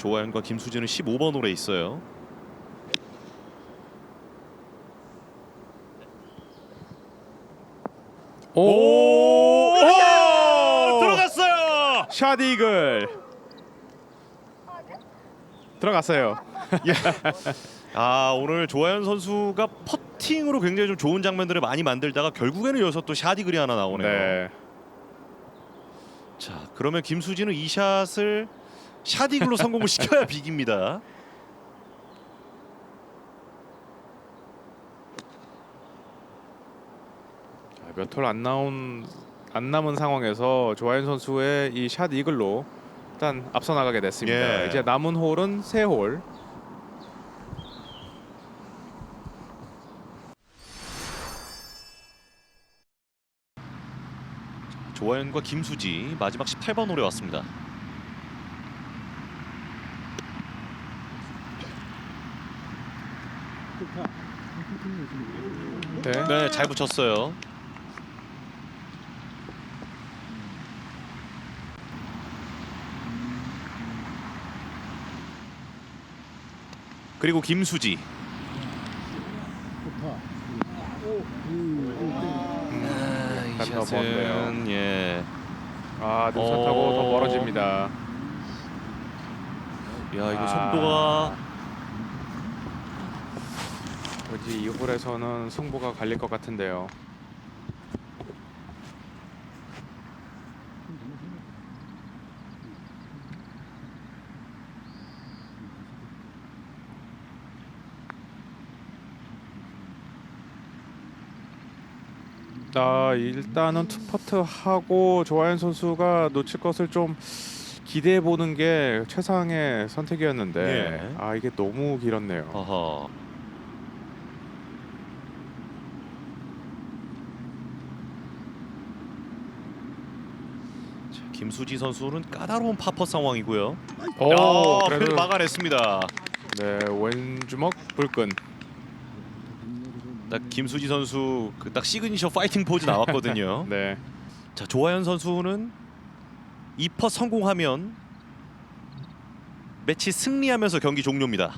조하연과 김수진은 15번 홀에 있어요. 오! 오! 들어갔어요. 샷 이글 들어갔어요. 아 오늘 조하연 선수가 퍼팅으로 굉장히 좀 좋은 장면들을 많이 만들다가 결국에는 여기서 또 샷 이글이 하나 나오네요. 네. 자 그러면 김수진은 이 샷을 샷이글로 성공을 시켜야 빅입니다. 몇홀안 나온 안 남은 상황에서 조하연 선수의 이 샷 이글로 일단 앞서 나가게 됐습니다. 예. 이제 남은 홀은 세 홀. 조하연과 김수지 마지막 18번 홀에 왔습니다. 네. 네, 잘 붙였어요. 그리고 김수지. 아, 이 약간 더 먼데요. 샷은 예. 아 눈차 타고 더 어. 멀어집니다. 야 이거 아. 속도가 왠지 이 홀에서는 승부가 갈릴 것 같은데요. 아 일단은 투퍼트 하고 조하연 선수가 놓칠 것을 좀 기대해 보는 게 최상의 선택이었는데 예. 아 이게 너무 길었네요. 어허. 김수지 선수는 까다로운 파퍼 상황이고요. 오, 아, 그래도 막아냈습니다. 네 왼주먹 불끈. 딱 김수지 선수 그 딱 시그니처 파이팅 포즈 나왔거든요. 네. 자 조하연 선수는 2퍼 성공하면 매치 승리하면서 경기 종료입니다.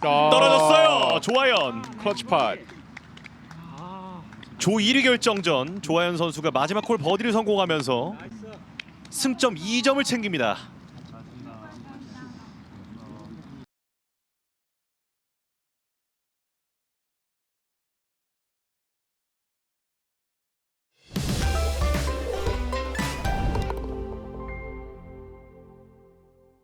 떨어졌어요. 조하연. 클러치 팟. 조 1위 결정전 조하연 선수가 마지막 홀 버디를 성공하면서 승점 2점을 챙깁니다.